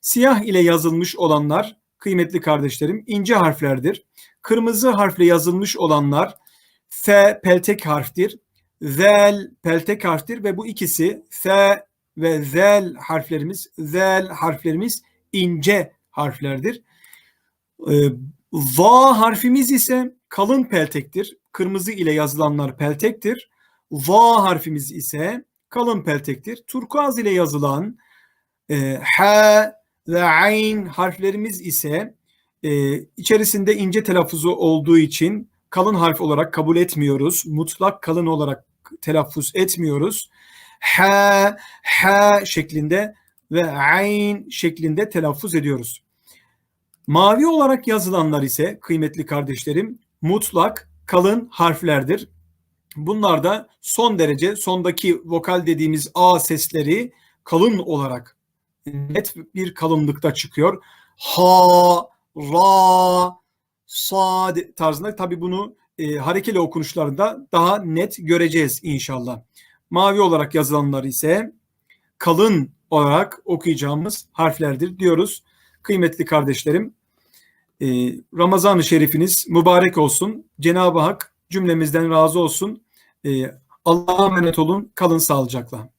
Siyah ile yazılmış olanlar kıymetli kardeşlerim ince harflerdir. Kırmızı harfle yazılmış olanlar F peltek harftir. Zel peltek harftir ve bu ikisi F ve zel harflerimiz, zel harflerimiz ince harflerdir. Ee, Va harfimiz ise kalın peltektir. Kırmızı ile yazılanlar peltektir. Va harfimiz ise kalın peltektir. Turkuaz ile yazılan e, H ve Ayn harflerimiz ise e, içerisinde ince telaffuzu olduğu için kalın harf olarak kabul etmiyoruz. Mutlak kalın olarak telaffuz etmiyoruz. H, H şeklinde ve Ayn şeklinde telaffuz ediyoruz. Mavi olarak yazılanlar ise kıymetli kardeşlerim mutlak kalın harflerdir. Bunlar da son derece sondaki vokal dediğimiz A sesleri kalın olarak net bir kalınlıkta çıkıyor. Ha, ra, sa tarzında tabi bunu e, harekeli okunuşlarında daha net göreceğiz inşallah. Mavi olarak yazılanlar ise kalın olarak okuyacağımız harflerdir diyoruz. Kıymetli kardeşlerim, e, Ramazan-ı Şerifiniz mübarek olsun. Cenab-ı Hak cümlemizden razı olsun. E, Allah'a emanet olun. Kalın sağlıcakla.